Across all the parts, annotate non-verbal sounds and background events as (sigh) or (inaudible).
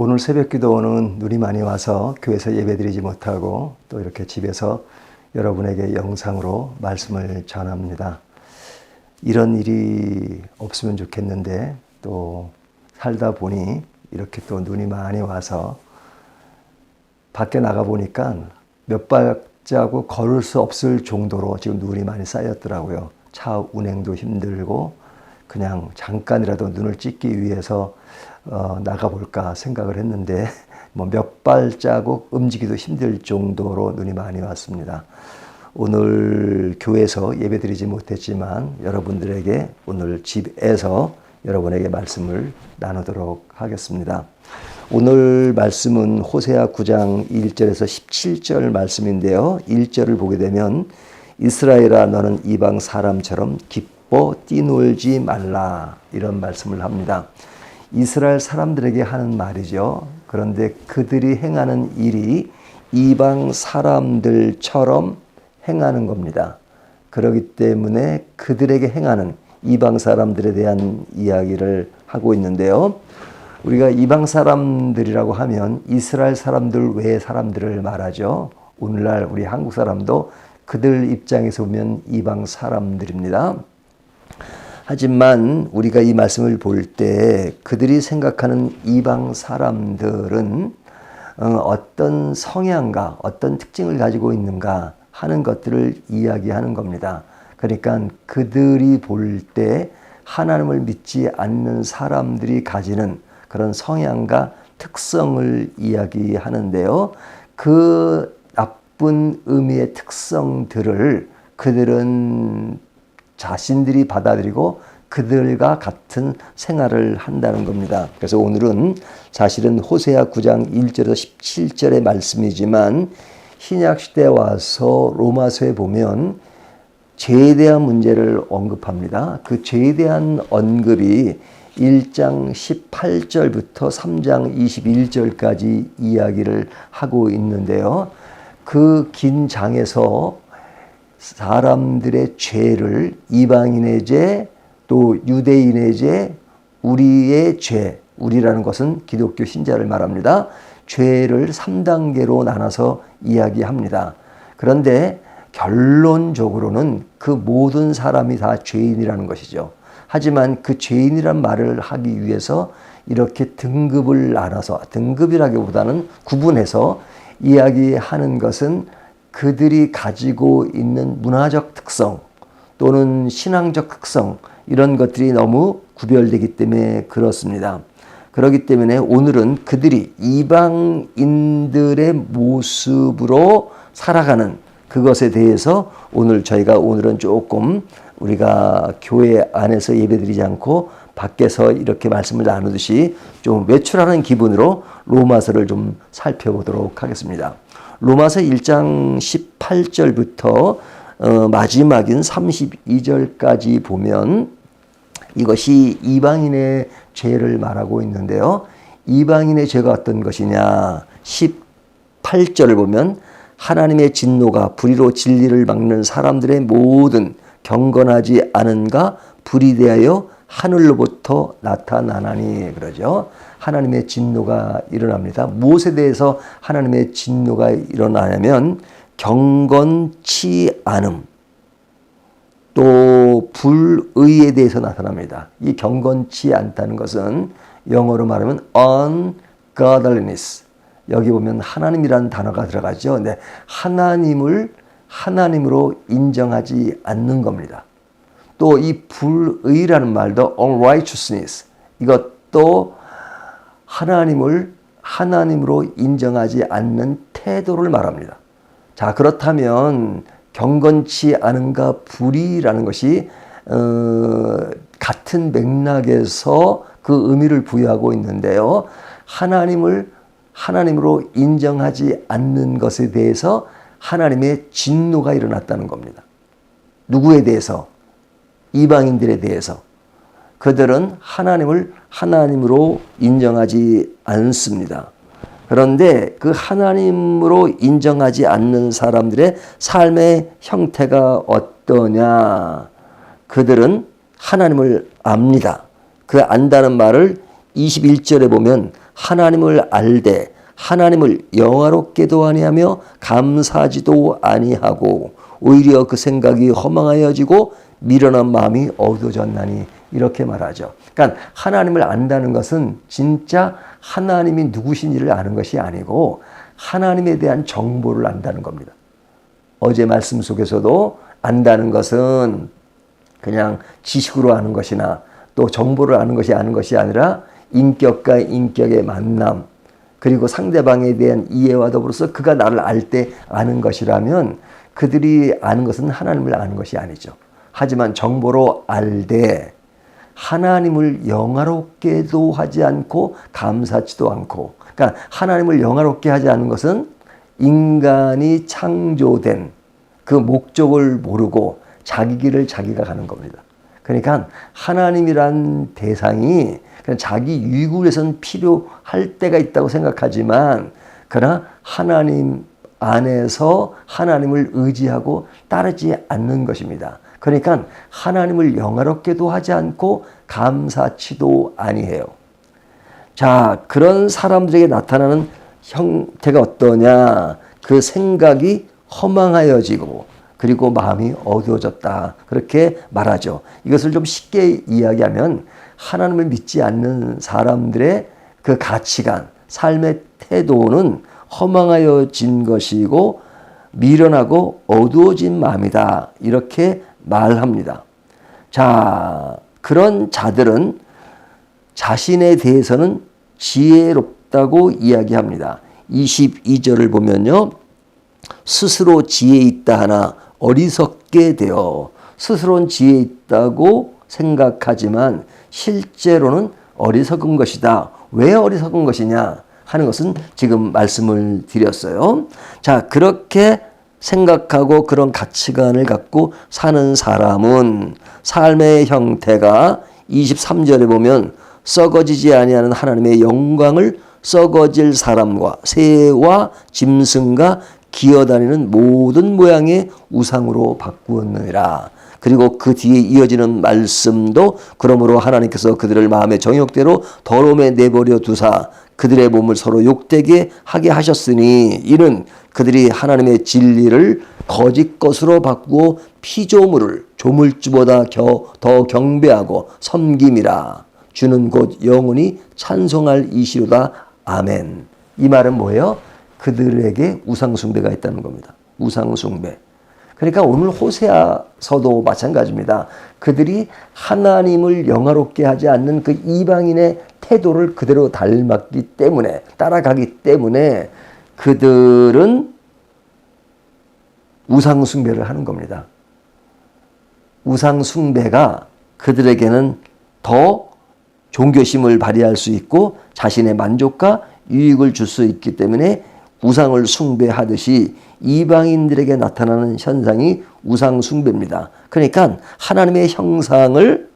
오늘 새벽 기도는 눈이 많이 와서 교회에서 예배드리지 못하고 또 이렇게 집에서 여러분에게 영상으로 말씀을 전합니다. 이런 일이 없으면 좋겠는데 또 살다 보니 이렇게 또 눈이 많이 와서 밖에 나가 보니까 몇 발자국 걸을 수 없을 정도로 지금 눈이 많이 쌓였더라고요. 차 운행도 힘들고 그냥 잠깐이라도 눈을 찢기 위해서 어, 나가볼까 생각을 했는데 (laughs) 뭐 몇 발자국 움직이도 힘들 정도로 눈이 많이 왔습니다. 오늘 교회에서 예배드리지 못했지만 여러분들에게 오늘 집에서 여러분에게 말씀을 나누도록 하겠습니다. 오늘 말씀은 호세아 9장 1절에서 17절 말씀인데요. 1절을 보게 되면 이스라엘아 너는 이방 사람처럼 기뻐 뛰놀지 말라 이런 말씀을 합니다. 이스라엘 사람들에게 하는 말이죠. 그런데 그들이 행하는 일이 이방 사람들처럼 행하는 겁니다. 그렇기 때문에 그들에게 행하는 이방 사람들에 대한 이야기를 하고 있는데요. 우리가 이방 사람들이라고 하면 이스라엘 사람들 외의 사람들을 말하죠. 오늘날 우리 한국 사람도 그들 입장에서 보면 이방 사람들입니다. 하지만 우리가 이 말씀을 볼 때 그들이 생각하는 이방 사람들은 어, 어떤 성향과 어떤 특징을 가지고 있는가 하는 것들을 이야기하는 겁니다. 그러니까 그들이 볼 때 하나님을 믿지 않는 사람들이 가지는 그런 성향과 특성을 이야기하는데요. 그 나쁜 의미의 특성들을 그들은 자신들이 받아들이고 그들과 같은 생활을 한다는 겁니다. 그래서 오늘은 사실은 호세아 9장 1절에서 17절의 말씀이지만 신약 시대에 와서 로마서에 보면 죄에 대한 문제를 언급합니다. 그 죄에 대한 언급이 1장 18절부터 3장 21절까지 이야기를 하고 있는데요. 그 긴 장에서 사람들의 죄를 이방인의 죄, 또 유대인의 죄, 우리의 죄, 우리라는 것은 기독교 신자를 말합니다. 죄를 3단계로 나눠서 이야기합니다. 그런데 결론적으로는 그 모든 사람이 다 죄인이라는 것이죠. 하지만 그 죄인이란 말을 하기 위해서 이렇게 등급을 나눠서 등급이라기보다는 구분해서 이야기하는 것은 그들이 가지고 있는 문화적 특성 또는 신앙적 특성 이런 것들이 너무 구별되기 때문에 그렇습니다. 그렇기 때문에 오늘은 그들이 이방인들의 모습으로 살아가는 그것에 대해서 오늘 저희가 오늘은 조금 우리가 교회 안에서 예배드리지 않고 밖에서 이렇게 말씀을 나누듯이 좀 외출하는 기분으로 로마서를 좀 살펴보도록 하겠습니다. 로마서 1장 18절부터 어, 마지막인 32절까지 보면 이것이 이방인의 죄를 말하고 있는데요. 이방인의 죄가 어떤 것이냐? 18절을 보면 하나님의 진노가 불의로 진리를 막는 사람들의 모든 경건하지 않은가 불이 대하여 하늘로부터 나타나나니 그러죠. 하나님의 진노가 일어납니다. 무엇에 대해서 하나님의 진노가 일어나냐면 경건치 않음 또 불의에 대해서 나타납니다. 이 경건치 않다는 것은 영어로 말하면 ungodliness 여기 보면 하나님이라는 단어가 들어가죠. 근데 하나님을 하나님으로 인정하지 않는 겁니다. 또 이 불의라는 말도 unrighteousness 이것도 하나님을 하나님으로 인정하지 않는 태도를 말합니다. 자, 그렇다면 경건치 않은가 불의라는 것이 어, 같은 맥락에서 그 의미를 부여하고 있는데요. 하나님을 하나님으로 인정하지 않는 것에 대해서 하나님의 진노가 일어났다는 겁니다. 누구에 대해서? 이방인들에 대해서. 그들은 하나님을 하나님으로 인정하지 않습니다. 그런데 그 하나님으로 인정하지 않는 사람들의 삶의 형태가 어떠냐? 그들은 하나님을 압니다. 그 안다는 말을 21절에 보면 하나님을 알되 하나님을 영화롭게도 아니하며 감사하지도 아니하고 오히려 그 생각이 허망하여지고 미련한 마음이 어두워졌나니 이렇게 말하죠. 그러니까 하나님을 안다는 것은 진짜 하나님이 누구신지를 아는 것이 아니고 하나님에 대한 정보를 안다는 겁니다. 어제 말씀 속에서도 안다는 것은 그냥 지식으로 아는 것이나 또 정보를 아는 것이 아는 것이 아니라 인격과 인격의 만남 그리고 상대방에 대한 이해와 더불어서 그가 나를 알 때 아는 것이라면 그들이 아는 것은 하나님을 아는 것이 아니죠. 하지만 정보로 알되 하나님을 영화롭게도 하지 않고 감사치도 않고 그러니까 하나님을 영화롭게 하지 않는 것은 인간이 창조된 그 목적을 모르고 자기 길을 자기가 가는 겁니다. 그러니까 하나님이란 대상이 그냥 자기 유익을 위해서는 필요할 때가 있다고 생각하지만 그러나 하나님 안에서 하나님을 의지하고 따르지 않는 것입니다. 그러니까 하나님을 영화롭게도 하지 않고 감사치도 아니해요. 자, 그런 사람들에게 나타나는 형태가 어떠냐? 그 생각이 허망하여지고 그리고 마음이 어두워졌다. 그렇게 말하죠. 이것을 좀 쉽게 이야기하면 하나님을 믿지 않는 사람들의 그 가치관, 삶의 태도는 허망하여진 것이고 미련하고 어두워진 마음이다. 이렇게 말합니다. 자, 그런 자들은 자신에 대해서는 지혜롭다고 이야기합니다. 22절을 보면요. 스스로 지혜 있다 하나 어리석게 되어 스스로는 지혜 있다고 생각하지만 실제로는 어리석은 것이다. 왜 어리석은 것이냐 하는 것은 지금 말씀을 드렸어요. 자, 그렇게 생각하고 그런 가치관을 갖고 사는 사람은 삶의 형태가 23절에 보면 썩어지지 아니하는 하나님의 영광을 썩어질 사람과 새와 짐승과 기어다니는 모든 모양의 우상으로 바꾸었느니라. 그리고 그 뒤에 이어지는 말씀도 그러므로 하나님께서 그들을 마음의 정욕대로 더러움에 내버려 두사 그들의 몸을 서로 욕되게 하게 하셨으니 이는 그들이 하나님의 진리를 거짓 것으로 바꾸어 피조물을 조물주보다 겨, 더 경배하고 섬김이라. 주는 곧 영원히 찬송할 이시로다. 아멘. 이 말은 뭐예요? 그들에게 우상숭배가 있다는 겁니다. 우상숭배 그러니까 오늘 호세아서도 마찬가지입니다. 그들이 하나님을 영화롭게 하지 않는 그 이방인의 태도를 그대로 닮았기 때문에 따라가기 때문에 그들은 우상 숭배를 하는 겁니다. 우상 숭배가 그들에게는 더 종교심을 발휘할 수 있고 자신의 만족과 유익을 줄 수 있기 때문에 우상을 숭배하듯이 이방인들에게 나타나는 현상이 우상 숭배입니다. 그러니까 하나님의 형상을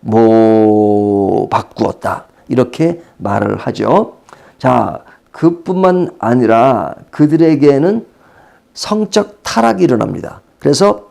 뭐 바꾸었다. 이렇게 말을 하죠. 자, 그뿐만 아니라 그들에게는 성적 타락이 일어납니다. 그래서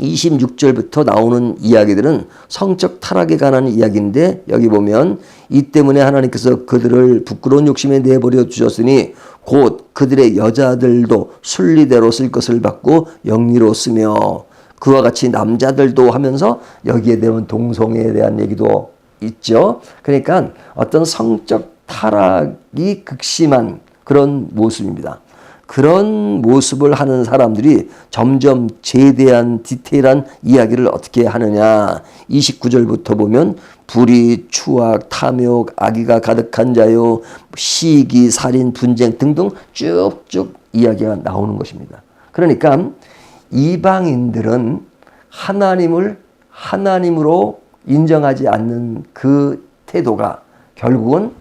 26절부터 나오는 이야기들은 성적 타락에 관한 이야기인데 여기 보면 이 때문에 하나님께서 그들을 부끄러운 욕심에 내버려 주셨으니 곧 그들의 여자들도 순리대로 쓸 것을 받고 영리로 쓰며 그와 같이 남자들도 하면서 여기에 대한 동성애에 대한 얘기도 있죠. 그러니까 어떤 성적 타락이 극심한 그런 모습입니다. 그런 모습을 하는 사람들이 점점 제대한 디테일한 이야기를 어떻게 하느냐. 29절부터 보면 불의, 추악, 탐욕, 악의가 가득한 자요, 시기, 살인, 분쟁 등등 쭉쭉 이야기가 나오는 것입니다. 그러니까 이방인들은 하나님을 하나님으로 인정하지 않는 그 태도가 결국은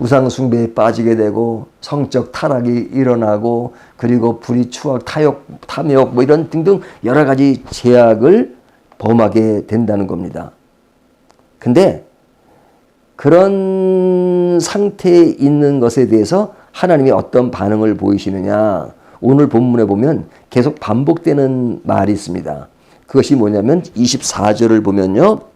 우상숭배에 빠지게 되고 성적 타락이 일어나고 그리고 불의 추악 타욕 탐욕 뭐 이런 등등 여러 가지 제약을 범하게 된다는 겁니다. 근데 그런 상태에 있는 것에 대해서 하나님이 어떤 반응을 보이시느냐 오늘 본문에 보면 계속 반복되는 말이 있습니다. 그것이 뭐냐면 24절을 보면요.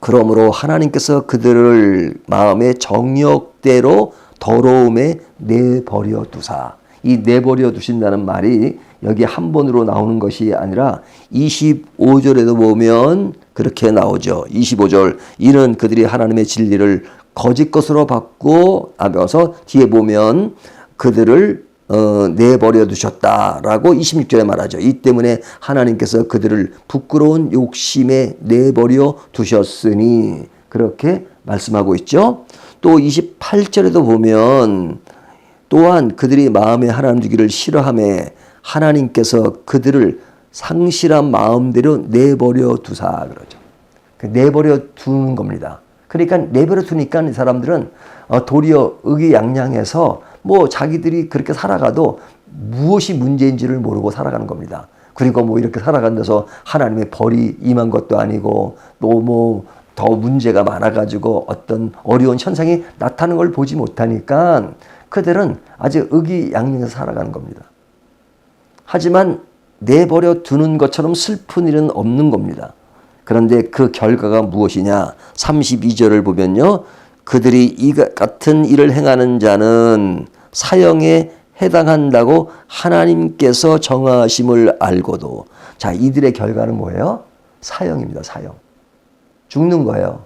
그러므로 하나님께서 그들을 마음의 정욕대로 더러움에 내버려 두사. 이 내버려 두신다는 말이 여기 한 번으로 나오는 것이 아니라 25절에도 보면 그렇게 나오죠. 25절. 이는 그들이 하나님의 진리를 거짓 것으로 받고 앞에서 뒤에 보면 그들을 어, 내버려 두셨다라고 26절에 말하죠. 이 때문에 하나님께서 그들을 부끄러운 욕심에 내버려 두셨으니 그렇게 말씀하고 있죠. 또 28절에도 보면 또한 그들이 마음에 하나님 두기를 싫어함에 하나님께서 그들을 상실한 마음대로 내버려 두사 그러죠. 그 내버려 두는 겁니다. 그러니까 내버려 두니까 이 사람들은 어, 도리어 의기양양해서 뭐 자기들이 그렇게 살아가도 무엇이 문제인지를 모르고 살아가는 겁니다. 그리고 뭐 이렇게 살아간다서 하나님의 벌이 임한 것도 아니고 또뭐 더 문제가 많아가지고 어떤 어려운 현상이 나타나는 걸 보지 못하니까 그들은 아주 의기양양해서 살아가는 겁니다. 하지만 내버려 두는 것처럼 슬픈 일은 없는 겁니다. 그런데 그 결과가 무엇이냐? 32절을 보면요. 그들이 이 같은 일을 행하는 자는 사형에 해당한다고 하나님께서 정하심을 알고도 자, 이들의 결과는 뭐예요? 사형입니다. 사형. 죽는 거예요.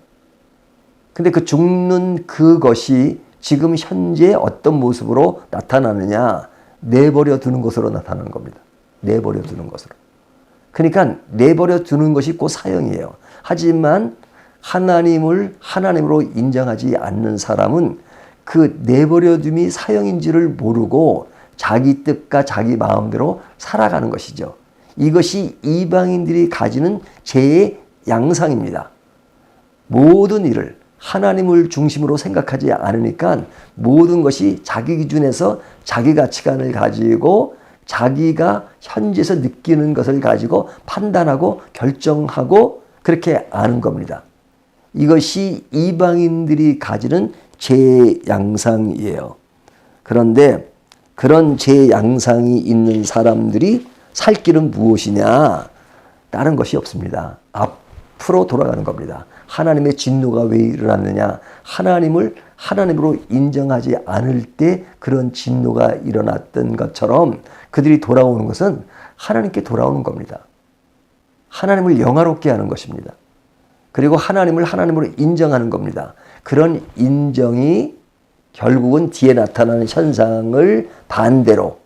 근데 그 죽는 그것이 지금 현재 어떤 모습으로 나타나느냐? 내버려 두는 것으로 나타나는 겁니다. 내버려 두는 것으로. 그러니까 내버려 두는 것이 곧 사형이에요. 하지만 하나님을 하나님으로 인정하지 않는 사람은 그 내버려둠이 사형인지를 모르고 자기 뜻과 자기 마음대로 살아가는 것이죠. 이것이 이방인들이 가지는 죄의 양상입니다. 모든 일을 하나님을 중심으로 생각하지 않으니까 모든 것이 자기 기준에서 자기 가치관을 가지고 자기가 현지에서 느끼는 것을 가지고 판단하고 결정하고 그렇게 아는 겁니다. 이것이 이방인들이 가지는 제 양상이에요. 그런데 그런 제 양상이 있는 사람들이 살 길은 무엇이냐? 다른 것이 없습니다. 앞으로 돌아가는 겁니다. 하나님의 진노가 왜 일어났느냐? 하나님을 하나님으로 인정하지 않을 때 그런 진노가 일어났던 것처럼 그들이 돌아오는 것은 하나님께 돌아오는 겁니다. 하나님을 영화롭게 하는 것입니다. 그리고 하나님을 하나님으로 인정하는 겁니다. 그런 인정이 결국은 뒤에 나타나는 현상을 반대로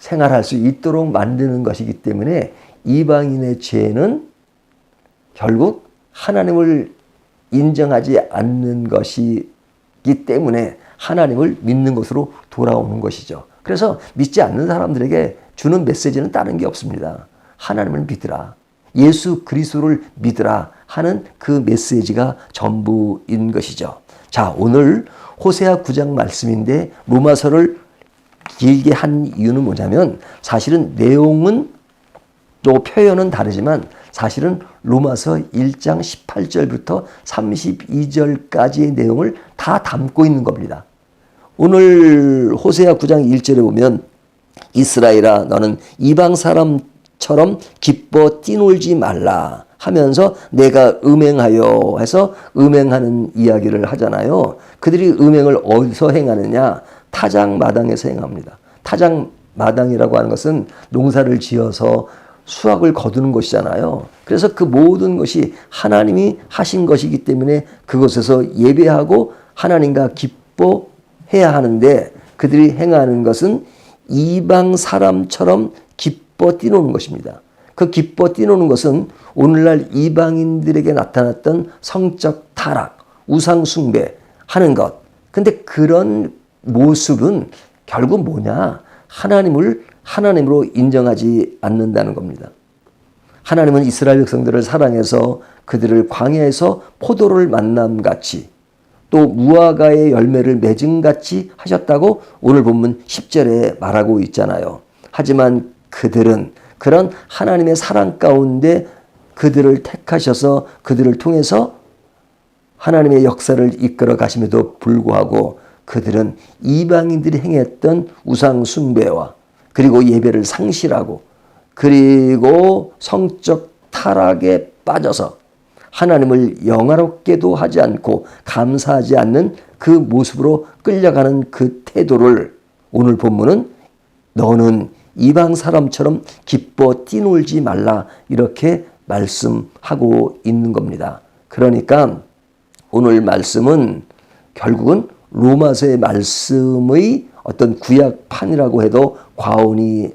생활할 수 있도록 만드는 것이기 때문에 이방인의 죄는 결국 하나님을 인정하지 않는 것이기 때문에 하나님을 믿는 것으로 돌아오는 것이죠. 그래서 믿지 않는 사람들에게 주는 메시지는 다른 게 없습니다. 하나님을 믿으라. 예수 그리스도를 믿으라 하는 그 메시지가 전부인 것이죠. 자, 오늘 호세아 9장 말씀인데 로마서를 길게 한 이유는 뭐냐면 사실은 내용은 또 표현은 다르지만 사실은 로마서 1장 18절부터 32절까지의 내용을 다 담고 있는 겁니다. 오늘 호세아 9장 1절에 보면 이스라엘아 너는 이방 사람 처럼 기뻐 뛰놀지 말라 하면서 내가 음행하여 해서 음행하는 이야기를 하잖아요. 그들이 음행을 어디서 행하느냐? 타작 마당에서 행합니다. 타작 마당이라고 하는 것은 농사를 지어서 수확을 거두는 것이잖아요. 그래서 그 모든 것이 하나님이 하신 것이기 때문에 그곳에서 예배하고 하나님과 기뻐해야 하는데 그들이 행하는 것은 이방 사람처럼 기뻐 뛰노는 것입니다. 그 기뻐 뛰노는 것은 오늘날 이방인들에게 나타났던 성적 타락, 우상 숭배 하는 것. 근데 그런 모습은 결국 뭐냐? 하나님을 하나님으로 인정하지 않는다는 겁니다. 하나님은 이스라엘 백성들을 사랑해서 그들을 광야에서 포도를 만남 같이 또 무화과의 열매를 맺은 같이 하셨다고 오늘 본문 10절에 말하고 있잖아요. 하지만 그들은 그런 하나님의 사랑 가운데 그들을 택하셔서 그들을 통해서 하나님의 역사를 이끌어 가심에도 불구하고 그들은 이방인들이 행했던 우상 숭배와 그리고 예배를 상실하고 그리고 성적 타락에 빠져서 하나님을 영화롭게도 하지 않고 감사하지 않는 그 모습으로 끌려가는 그 태도를 오늘 본문은 너는 이방 사람처럼 기뻐 뛰놀지 말라 이렇게 말씀하고 있는 겁니다. 그러니까 오늘 말씀은 결국은 로마서의 말씀의 어떤 구약판이라고 해도 과언이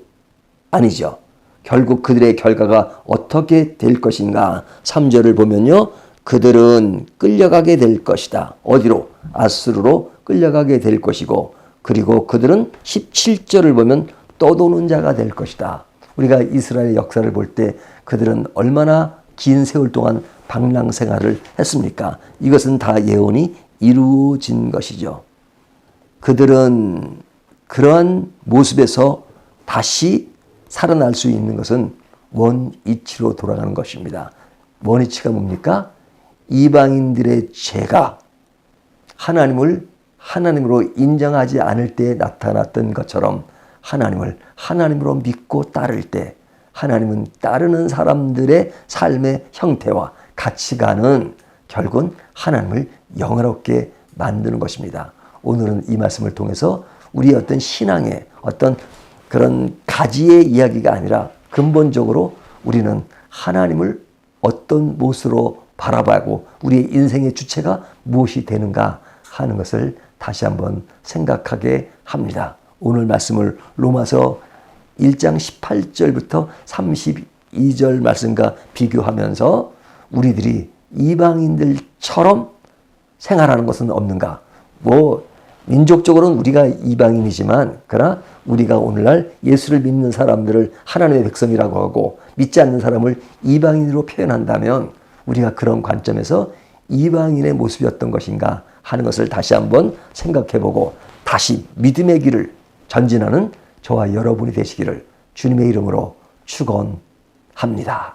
아니죠. 결국 그들의 결과가 어떻게 될 것인가? 3절을 보면요. 그들은 끌려가게 될 것이다. 어디로? 아스르로 끌려가게 될 것이고 그리고 그들은 17절을 보면 떠도는 자가 될 것이다. 우리가 이스라엘 역사를 볼 때 그들은 얼마나 긴 세월 동안 방랑 생활을 했습니까? 이것은 다 예언이 이루어진 것이죠. 그들은 그러한 모습에서 다시 살아날 수 있는 것은 원이치로 돌아가는 것입니다. 원이치가 뭡니까? 이방인들의 죄가 하나님을 하나님으로 인정하지 않을 때 나타났던 것처럼 하나님을 하나님으로 믿고 따를 때 하나님은 따르는 사람들의 삶의 형태와 가치관은 결국은 하나님을 영화롭게 만드는 것입니다. 오늘은 이 말씀을 통해서 우리의 어떤 신앙의 어떤 그런 가지의 이야기가 아니라 근본적으로 우리는 하나님을 어떤 모습으로 바라봐고 우리의 인생의 주체가 무엇이 되는가 하는 것을 다시 한번 생각하게 합니다. 오늘 말씀을 로마서 1장 18절부터 32절 말씀과 비교하면서 우리들이 이방인들처럼 생활하는 것은 없는가? 뭐 민족적으로는 우리가 이방인이지만 그러나 우리가 오늘날 예수를 믿는 사람들을 하나님의 백성이라고 하고 믿지 않는 사람을 이방인으로 표현한다면 우리가 그런 관점에서 이방인의 모습이었던 것인가 하는 것을 다시 한번 생각해 보고 다시 믿음의 길을 전진하는 저와 여러분이 되시기를 주님의 이름으로 축원합니다.